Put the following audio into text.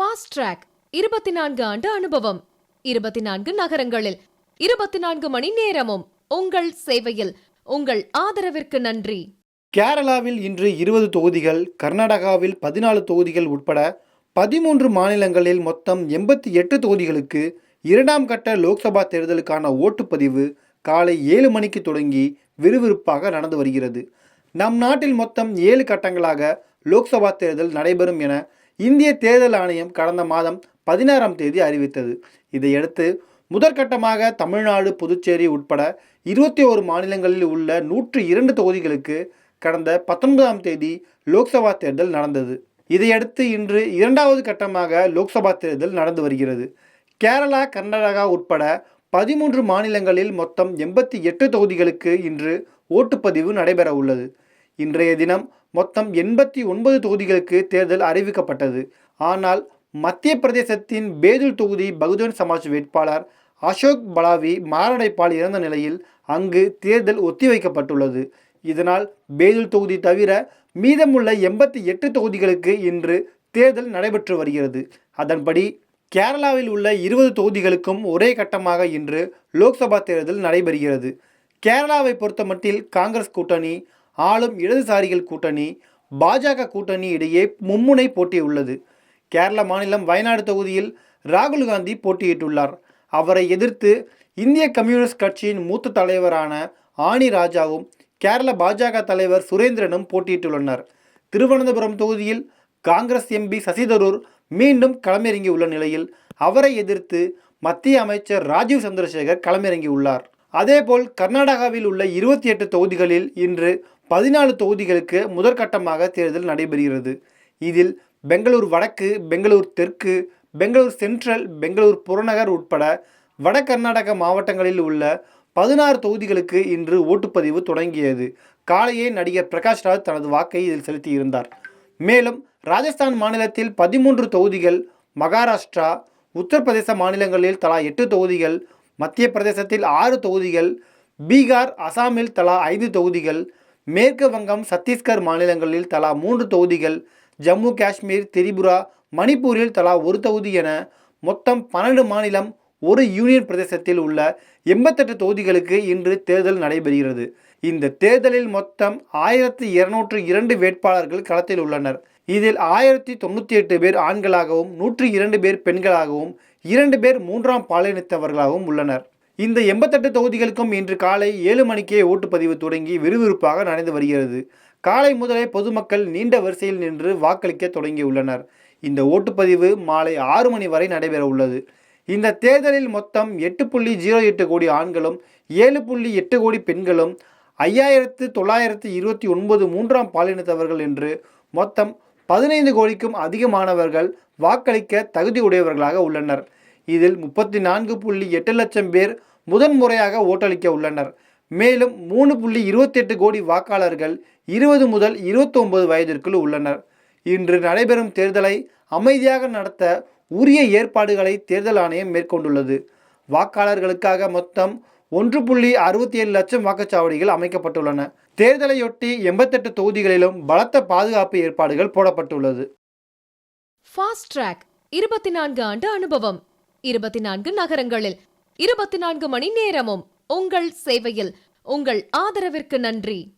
Fast track இருபத்தி நான்கு ஆண்டு அனுபவம். இருபத்தி நான்கு நகரங்களில் இருபத்தி நான்கு மணி நேரமும் உங்கள் சேவையில் உங்கள் ஆதரவிற்கு நன்றி. கேரளாவில் இன்று இருபது தொகுதிகள் கர்நாடகாவில் பதினாலு தொகுதிகள் உட்பட பதிமூன்று மாநிலங்களில் மொத்தம் எண்பத்தி எட்டு தொகுதிகளுக்கு இரண்டாம் கட்ட லோக்சபா தேர்தலுக்கான ஓட்டுப்பதிவு காலை ஏழு மணிக்கு தொடங்கி விறுவிறுப்பாக நடந்து வருகிறது. நம் நாட்டில் மொத்தம் ஏழு கட்டங்களாக லோக்சபா தேர்தல் நடைபெறும் என இந்திய தேர்தல் ஆணையம் கடந்த மாதம் பதினாறாம் தேதி அறிவித்தது. இதையடுத்து முதற்கட்டமாக தமிழ்நாடு புதுச்சேரி உட்பட இருபத்தி ஓரு மாநிலங்களில் உள்ள நூற்று இரண்டு தொகுதிகளுக்கு கடந்த பத்தொன்பதாம் தேதி லோக்சபா தேர்தல் நடந்தது. இதையடுத்து இன்று இரண்டாவது கட்டமாக லோக்சபா தேர்தல் நடந்து வருகிறது. கேரளா கர்நாடகா உட்பட பதிமூன்று மாநிலங்களில் மொத்தம் எண்பத்தி எட்டு தொகுதிகளுக்கு இன்று ஓட்டுப்பதிவு நடைபெற உள்ளது இன்றைய தினம் மொத்தம் எண்பத்தி ஒன்பது தொகுதிகளுக்கு தேர்தல் அறிவிக்கப்பட்டது. ஆனால் மத்திய பிரதேசத்தின் பேதுல் தொகுதி பகுஜன் சமாஜ் வேட்பாளர் அசோக் பலாவி மாரடைப்பால் இறந்த நிலையில் அங்கு தேர்தல் ஒத்திவைக்கப்பட்டுள்ளது. இதனால் பேதுல் தொகுதி தவிர மீதமுள்ள எண்பத்தி எட்டு தொகுதிகளுக்கு இன்று தேர்தல் நடைபெற்று வருகிறது. அதன்படி கேரளாவில் உள்ள இருபது தொகுதிகளுக்கும் ஒரே கட்டமாக இன்று லோக்சபா தேர்தல் நடைபெறுகிறது. கேரளாவை பொறுத்தமட்டில் காங்கிரஸ் கூட்டணி ஆளும் இடதுசாரிகள் கூட்டணி பாஜக கூட்டணி இடையே மும்முனை போட்டி உள்ளது. கேரள மாநிலம் வயநாடு தொகுதியில் ராகுல் காந்தி போட்டியிட்டுள்ளார். அவரை எதிர்த்து இந்திய கம்யூனிஸ்ட் கட்சியின் மூத்த தலைவரான ஆணி ராஜாவும் கேரள பாஜக தலைவர் சுரேந்திரனும் போட்டியிட்டுள்ளனர். திருவனந்தபுரம் தொகுதியில் காங்கிரஸ் எம்பி சசிதரூர் மீண்டும் களமிறங்கியுள்ள நிலையில் அவரை எதிர்த்து மத்திய அமைச்சர் ராஜீவ் சந்திரசேகர் களமிறங்கியுள்ளார். அதேபோல் கர்நாடகாவில் உள்ள இருபத்தி எட்டு தொகுதிகளில் இன்று பதினாலு தொகுதிகளுக்கு முதற்கட்டமாக தேர்தல் நடைபெறுகிறது. இதில் பெங்களூர் வடக்கு பெங்களூர் தெற்கு பெங்களூர் சென்ட்ரல் பெங்களூர் புறநகர் உட்பட வட கர்நாடக மாவட்டங்களில் உள்ள பதினாறு தொகுதிகளுக்கு இன்று ஓட்டுப்பதிவு தொடங்கியது. காலையே நடிகர் பிரகாஷ் ராஜ் தனது வாக்கை இதில் செலுத்தியிருந்தார். மேலும் ராஜஸ்தான் மாநிலத்தில் பதிமூன்று தொகுதிகள் மகாராஷ்டிரா உத்தரப்பிரதேச மாநிலங்களில் தலா எட்டு தொகுதிகள் மத்திய பிரதேசத்தில் ஆறு தொகுதிகள் பீகார் அசாமில் தலா ஐந்து தொகுதிகள் மேற்கு வங்கம் சத்தீஸ்கர் மாநிலங்களில் தலா மூன்று தொகுதிகள் ஜம்மு காஷ்மீர் திரிபுரா மணிப்பூரில் தலா ஒரு தொகுதி என மொத்தம் பன்னெண்டு மாநிலம் ஒரு யூனியன் பிரதேசத்தில் உள்ள எண்பத்தெட்டு தொகுதிகளுக்கு இன்று தேர்தல் நடைபெறுகிறது. இந்த தேர்தலில் மொத்தம் ஆயிரத்தி இருநூற்று இரண்டு வேட்பாளர்கள் களத்தில் உள்ளனர். இதில் ஆயிரத்தி தொண்ணூற்றி எட்டு பேர் ஆண்களாகவும் நூற்றி இரண்டு பேர் பெண்களாகவும் இரண்டு பேர் மூன்றாம் பாலினத்தவர்களாகவும் உள்ளனர். இந்த எண்பத்தெட்டு தொகுதிகளுக்கும் இன்று காலை ஏழு மணிக்கே ஓட்டுப்பதிவு தொடங்கி விறுவிறுப்பாக நடந்து வருகிறது. காலை முதலே பொதுமக்கள் நீண்ட வரிசையில் நின்று வாக்களிக்க தொடங்கியுள்ளனர். இந்த ஓட்டுப்பதிவு மாலை ஆறு மணி வரை நடைபெற உள்ளது. இந்த தேர்தலில் மொத்தம் எட்டு புள்ளி ஜீரோ எட்டு கோடி ஆண்களும் ஏழு புள்ளி எட்டு கோடி பெண்களும் ஐயாயிரத்து தொள்ளாயிரத்து இருபத்தி ஒன்பது மூன்றாம் பாலினத்தவர்கள் என்று மொத்தம் பதினைந்து கோடிக்கும் அதிகமானவர்கள் வாக்களிக்க தகுதியுடையவர்களாக உள்ளனர். இதில் முப்பத்தி நான்கு புள்ளி எட்டு லட்சம் பேர் முதன்முறையாக ஓட்டளிக்க உள்ளனர். மேலும் மூணு புள்ளி இருபத்தெட்டு கோடி வாக்காளர்கள் இருபது முதல் இருபத்தொன்பது வயதிற்குள் உள்ளனர். இன்று நடைபெறும் தேர்தலை அமைதியாக நடத்த உரிய ஏற்பாடுகளை தேர்தல் ஆணையம் மேற்கொண்டுள்ளது. வாக்காளர்களுக்காக மொத்தம் ஒன்று புள்ளி அறுபத்தி ஏழு லட்சம் வாக்குச்சாவடிகள் அமைக்கப்பட்டுள்ளன. தேர்தலையொட்டி எண்பத்தெட்டு தொகுதிகளிலும் பலத்த பாதுகாப்பு ஏற்பாடுகள் போடப்பட்டுள்ளது. ஃபாஸ்ட் ட்ராக் இருபத்தி நான்கு ஆண்டு அனுபவம். இருபத்தி நான்கு நகரங்களில். இருபத்தி நான்கு மணி நேரமும் உங்கள் சேவையில். உங்கள் ஆதரவிற்கு நன்றி.